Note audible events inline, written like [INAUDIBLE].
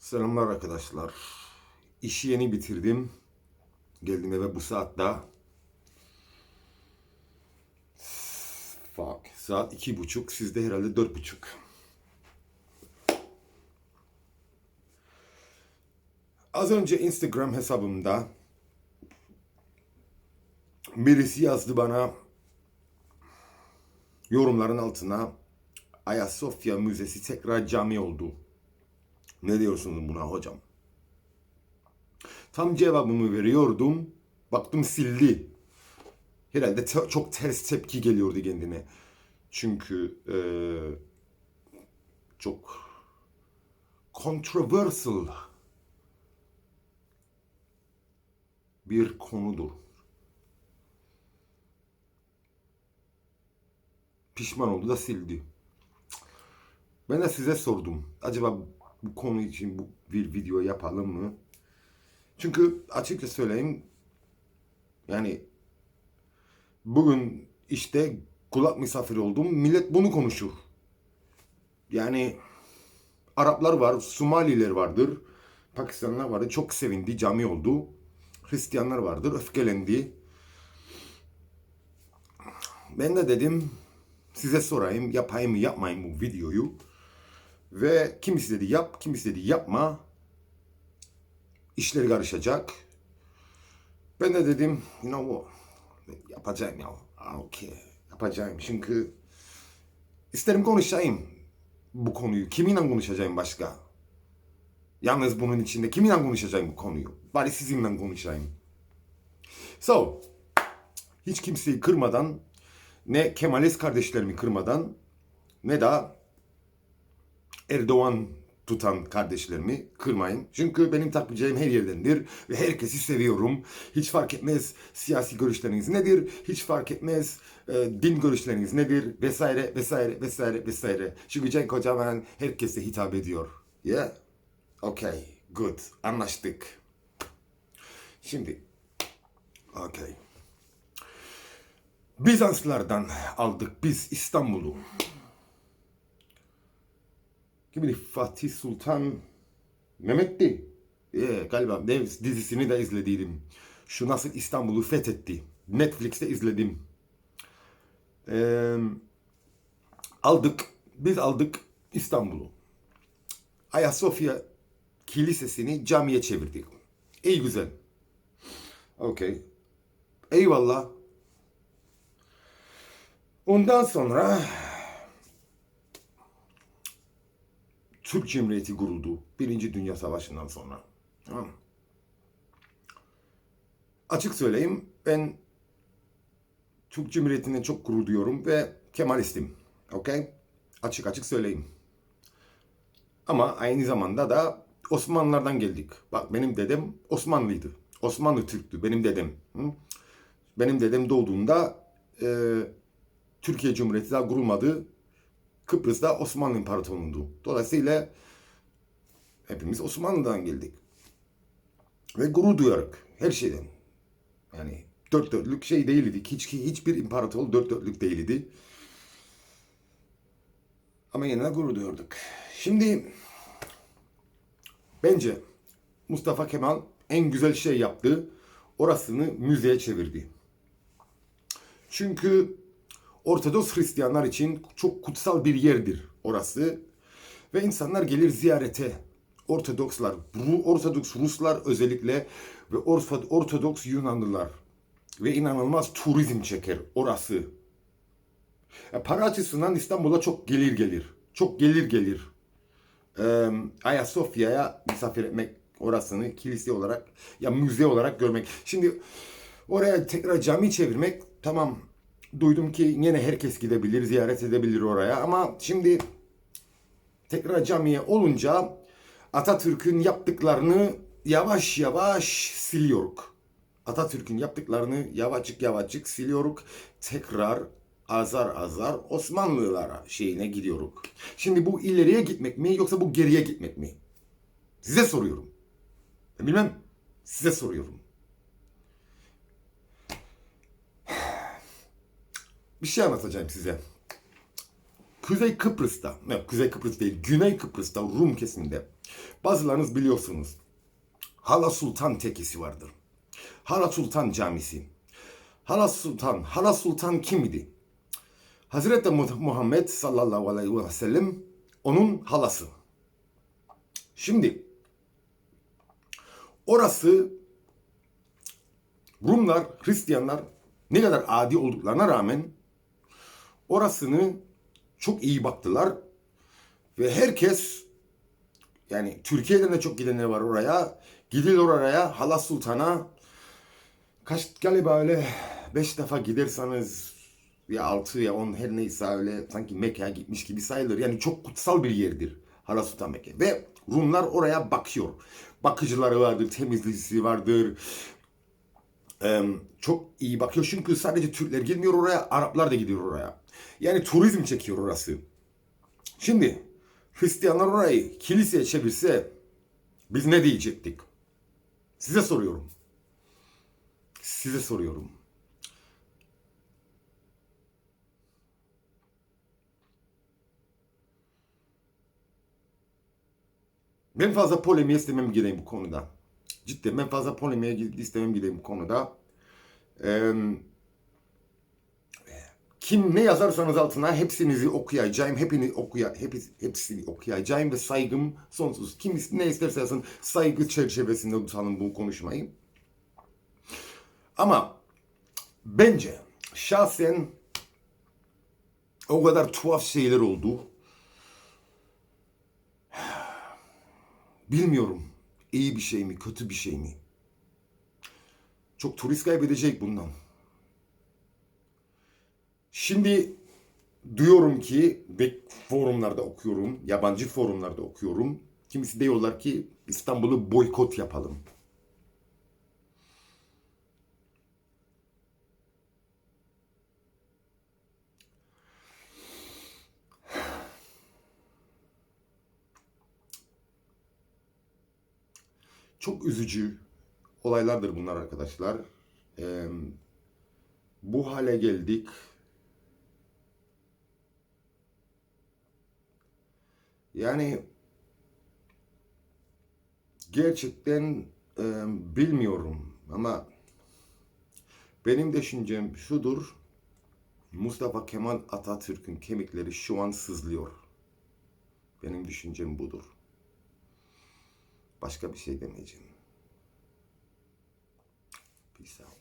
Selamlar arkadaşlar. İşi yeni bitirdim. Geldim eve bu saatte. Fuck. Saat iki buçuk. Sizde herhalde dört buçuk. Az önce Instagram hesabımda birisi yazdı bana yorumların altına Ayasofya Müzesi tekrar cami oldu. Ne diyorsunuz buna hocam? Tam cevabımı veriyordum. Baktım sildi. Herhalde te- çok ters tepki geliyordu kendine. Çünkü eee, çok controversial bir konudur. Pişman oldu da sildi. Ben de size sordum. Acaba bu konu için bu bir video yapalım mı? Çünkü açıkça söyleyeyim yani bugün işte kulak misafiri oldum. Millet bunu konuşur. Yani Araplar var, Somaliler vardır, Pakistanlılar vardır. Çok sevindi, cami oldu. Hristiyanlar vardır, öfkelendi. Ben de dedim size sorayım, yapayım mı yapmayayım bu videoyu. Ve kimisi dedi yap, kimisi dedi yapma. İşleri karışacak. Ben de dedim, you know what, yapacağım ya. Okay, yapacağım. Çünkü isterim konuşayım bu konuyu. Kiminle konuşacağım başka? Yalnız bunun içinde kiminle konuşacağım bu konuyu? Bari sizinle konuşayım. So, hiç kimseyi kırmadan, ne Kemalist kardeşlerimi kırmadan, ne de Erdoğan tutan kardeşlerimi kırmayın. Çünkü benim takipçilerim her yerdendir ve herkesi seviyorum. Hiç fark etmez siyasi görüşleriniz nedir, hiç fark etmez e, din görüşleriniz nedir vesaire vesaire vesaire vesaire. Çünkü Cenk Kocaman herkese hitap ediyor. Yeah? Okay, good. Anlaştık. Şimdi, okay. Bizanslardan aldık biz İstanbul'u. Kimdi? Fatih Sultan Mehmet'ti. Ee, galiba ne dizisini de izlediydim. Şu nasıl İstanbul'u fethetti. Netflix'te izledim. Ee, aldık, biz aldık İstanbul'u. Ayasofya Kilisesi'ni camiye çevirdik. İyi güzel. Okey. Eyvallah. Ondan sonra Türk Cumhuriyeti kuruldu. Birinci Dünya Savaşı'ndan sonra. Tamam? Açık söyleyeyim ben Türk Cumhuriyeti'ne çok gurur duyuyorum ve Kemalistim. Okey? Açık açık söyleyeyim. Ama aynı zamanda da Osmanlılardan geldik. Bak benim dedem Osmanlıydı. Osmanlı Türktü benim dedem. Benim dedem doğduğunda e, Türkiye Cumhuriyeti daha kurulmadı. Kıbrıs'ta Osmanlı İmparatorluğu'ndu. Dolayısıyla hepimiz Osmanlı'dan geldik. Ve gurur duyarak her şeyden. Yani dört dörtlük şey değildik. Hiç, hiçbir imparatorluk dört dörtlük değildi. Ama yine de gurur duyuyorduk. Şimdi bence Mustafa Kemal en güzel şey yaptı. Orasını müzeye çevirdi. Çünkü Ortodoks Hristiyanlar için çok kutsal bir yerdir orası. Ve insanlar gelir ziyarete. Ortodokslar, Ortodoks Ruslar özellikle ve Orto- Ortodoks Yunanlılar ve inanılmaz turizm çeker orası. Ya para açısından İstanbul'a çok gelir gelir. Çok gelir gelir. Ee, Ayasofya'ya misafir etmek orasını kilise olarak ya müze olarak görmek. Şimdi oraya tekrar cami çevirmek tamam duydum ki yine herkes gidebilir, ziyaret edebilir oraya ama şimdi tekrar camiye olunca Atatürk'ün yaptıklarını yavaş yavaş siliyoruz. Atatürk'ün yaptıklarını yavaşçık yavaşçık siliyoruz. Tekrar azar azar Osmanlılara şeyine gidiyoruz. Şimdi bu ileriye gitmek mi yoksa bu geriye gitmek mi? Size soruyorum. Bilmem. Size soruyorum. Bir şey anlatacağım size. Kuzey Kıbrıs'ta, yok Kuzey Kıbrıs değil, Güney Kıbrıs'ta Rum kesiminde Bazılarınız biliyorsunuz. Hala Sultan Tekisi vardır. Hala Sultan Camisi. Hala Sultan, Hala Sultan kimdi? Hazreti Mu- Muhammed sallallahu aleyhi ve sellem onun halası. Şimdi orası Rumlar, Hristiyanlar ne kadar adi olduklarına rağmen orasını çok iyi baktılar ve herkes yani Türkiye'den de çok gidenler var oraya. Gidilir oraya Hala Sultan'a kaç galiba öyle beş defa giderseniz ya altı ya on her neyse öyle sanki Mekke'ye gitmiş gibi sayılır. Yani çok kutsal bir yerdir Hala Sultan Mekke. Ve Rumlar oraya bakıyor. Bakıcıları vardır, temizlikçisi vardır. Çok iyi bakıyor. Çünkü sadece Türkler gelmiyor oraya, Araplar da gidiyor oraya. Yani turizm çekiyor orası. Şimdi Hristiyanlar orayı kiliseye çevirse biz ne diyecektik? Size soruyorum. Size soruyorum. Ben fazla polemiğe istemem gideyim bu konuda. Cidden ben fazla polemiğe istemem gideyim bu konuda. Eee kim ne yazarsanız altına hepsinizi okuyacağım. Hepini okuya, hepi, hepsini okuyacağım ve saygım sonsuz. Kim ne isterse yazsın saygı çerçevesinde tutalım bu konuşmayı. Ama bence şahsen o kadar tuhaf şeyler oldu. [SIGHS] Bilmiyorum iyi bir şey mi kötü bir şey mi? Çok turist kaybedecek bundan. Şimdi diyorum ki ve forumlarda okuyorum, yabancı forumlarda okuyorum. Kimisi diyorlar ki İstanbul'u boykot yapalım. Çok üzücü olaylardır bunlar arkadaşlar. Ee, bu hale geldik. Yani gerçekten e, bilmiyorum ama benim düşüncem şudur. Mustafa Kemal Atatürk'ün kemikleri şu an sızlıyor. Benim düşüncem budur. Başka bir şey demeyeceğim. Peace out.